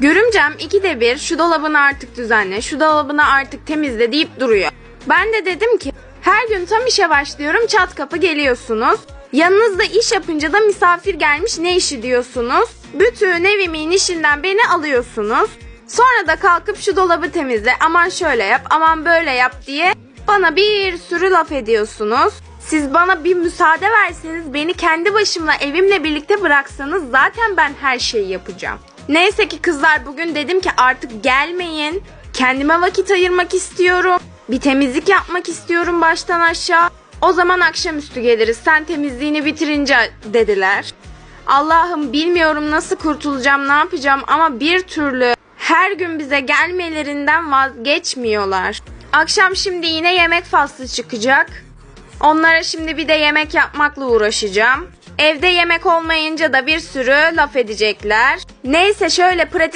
Görümcem ikide bir şu dolabını artık düzenle, şu dolabını artık temizle deyip duruyor. Ben de dedim ki her gün tam işe başlıyorum çat kapı geliyorsunuz. Yanınızda iş yapınca da misafir gelmiş ne işi diyorsunuz. Bütün evimin işinden beni alıyorsunuz. Sonra da kalkıp şu dolabı temizle aman şöyle yap aman böyle yap diye bana bir sürü laf ediyorsunuz. Siz bana bir müsaade verseniz beni kendi başımla evimle birlikte bıraksanız zaten ben her şeyi yapacağım. Neyse ki kızlar bugün dedim ki artık gelmeyin. Kendime vakit ayırmak istiyorum. Bir temizlik yapmak istiyorum baştan aşağı. O zaman akşamüstü geliriz. Sen temizliğini bitirince dediler. Allah'ım bilmiyorum nasıl kurtulacağım, ne yapacağım ama bir türlü her gün bize gelmelerinden vazgeçmiyorlar. Akşam şimdi yine yemek faslı çıkacak. Onlara şimdi bir de yemek yapmakla uğraşacağım. Evde yemek olmayınca da bir sürü laf edecekler. Neyse şöyle pratik